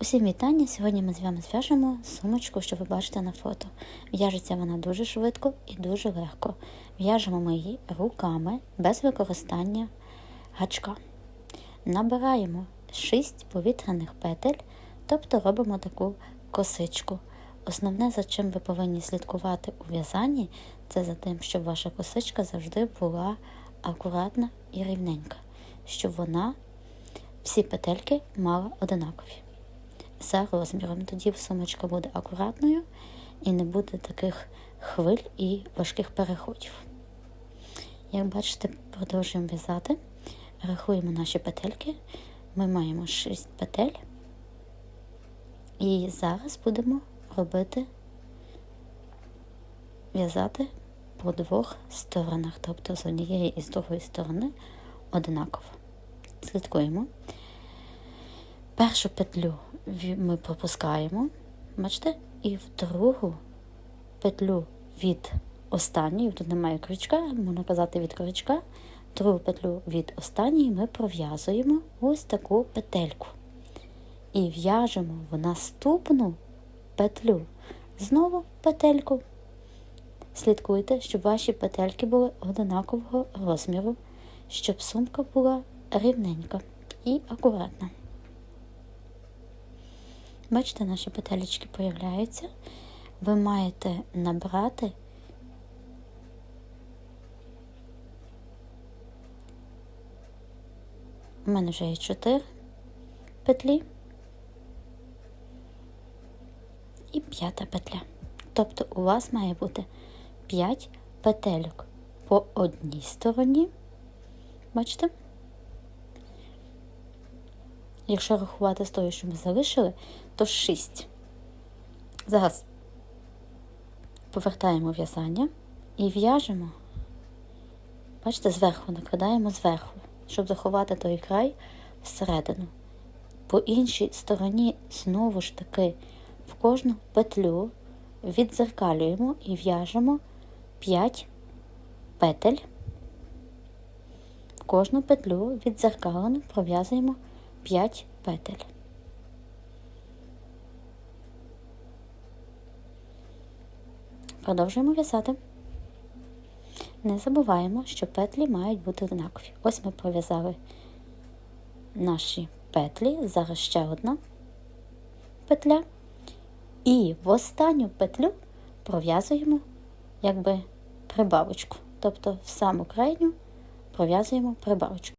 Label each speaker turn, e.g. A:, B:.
A: Усім вітання! Сьогодні ми з вами зв'яжемо сумочку, що ви бачите на фото. В'яжеться вона дуже швидко і дуже легко. В'яжемо ми її руками без використання гачка. Набираємо 6 повітряних петель, тобто робимо таку косичку. Основне, за чим ви повинні слідкувати у в'язанні, це за тим, щоб ваша косичка завжди була акуратна і рівненька, щоб вона всі петельки мала одинакові за розміром. Тоді сумочка буде акуратною і не буде таких хвиль і важких переходів. Як бачите, продовжуємо в'язати, рахуємо наші петельки. Ми маємо 6 петель. І зараз будемо робити в'язати по двох сторонах, тобто з однієї і з другої сторони одинаково. Слідкуємо. Першу петлю ми пропускаємо, бачите, і в другу петлю від останньої, тут немає крючка, можна казати від крючка, другу петлю від останньої ми пров'язуємо ось таку петельку. І в'яжемо в наступну петлю знову петельку. Слідкуйте, щоб ваші петельки були одинакового розміру, щоб сумка була рівненька і акуратна. Бачите, наші петелечки появляються. Ви маєте набрати у мене вже є 4 петлі і п'ята петля. Тобто у вас має бути 5 петельок по одній стороні. Бачите? Якщо рахувати з тою, що ми залишили, то 6. Зараз повертаємо в'язання і в'яжемо, бачите, зверху накладаємо зверху, щоб заховати той край всередину. По іншій стороні, знову ж таки, в кожну петлю відзеркалюємо і в'яжемо 5 петель. В кожну петлю відзеркалено пров'язуємо 5 петель. Продовжуємо в'язати. Не забуваємо, що петлі мають бути однакові. Ось ми пров'язали наші петлі, зараз ще одна петля. І в останню петлю пров'язуємо якби прибавочку. Тобто в саму крайню пров'язуємо прибавочку.